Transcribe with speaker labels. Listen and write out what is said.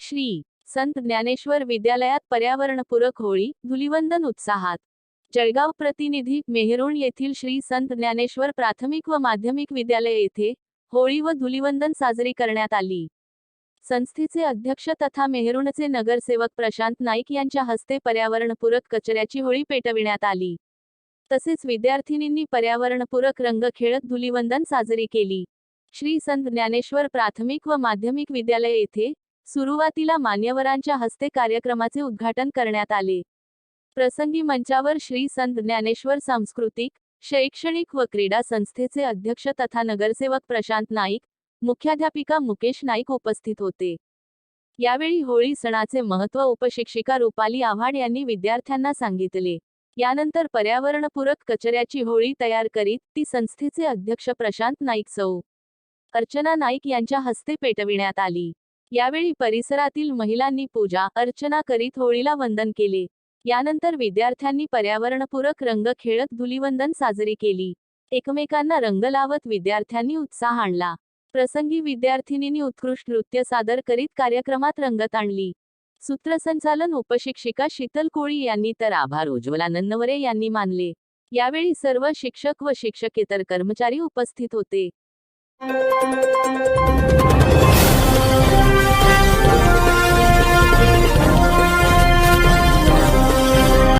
Speaker 1: श्री संत ज्ञानेश्वर विद्यालयात पर्यावरणपूरक होळी धुलिवंदन उत्साहात. जळगाव प्रतिनिधी मेहरूण येथील श्री संत ज्ञानेश्वर प्राथमिक व माध्यमिक विद्यालय येथे होळी व धुलिवंदन साजरी करण्यात आली. संस्थेचे अध्यक्ष तथा मेहरुणचे नगरसेवक प्रशांत नाईक यांच्या हस्ते पर्यावरणपूरक कचऱ्याची होळी पेटविण्यात आली. तसेच विद्यार्थिनींनी पर्यावरणपूरक रंग खेळत धुलिवंदन साजरी केली. श्री संत ज्ञानेश्वर प्राथमिक व माध्यमिक विद्यालय येथे सुरुवातीला मान्यवरांच्या हस्ते कार्यक्रमाचे उद्घाटन करण्यात आले. प्रसंगी मंचावर श्री संत ज्ञानेश्वर सांस्कृतिक शैक्षणिक व क्रीडा संस्थेचे अध्यक्ष तथा नगरसेवक प्रशांत नाईक मुख्याध्यापिका मुकेश नाईक उपस्थित होते. यावेळी होळी सणाचे महत्त्व उपशिक्षिका रुपाली आव्हाड यांनी विद्यार्थ्यांना सांगितले. यानंतर पर्यावरणपूरक कचऱ्याची होळी तयार करीत ती संस्थेचे अध्यक्ष प्रशांत नाईक सौ. अर्चना नाईक यांच्या हस्ते पेटविण्यात आली. यावेळी परिसरातील महिलांनी पूजा अर्चना करीत होळीला वंदन केले. यानंतर विद्यार्थ्यांनी पर्यावरणपूरक रंग खेळत धुलिवंदन साजरी केली. एकमेकांना रंग लावत विद्यार्थ्यांनी उत्साह आणला. प्रसंगी विद्यार्थिनींनी उत्कृष्ट नृत्य सादर करीत कार्यक्रमात रंगत आणली. सूत्रसंचालन उपशिक्षिका शीतल कोळी यांनी तर आभार. उज्ज्वला नन्नवरे यांनी मानले. यावेळी सर्व शिक्षक व शिक्षकेतर कर्मचारी उपस्थित होते.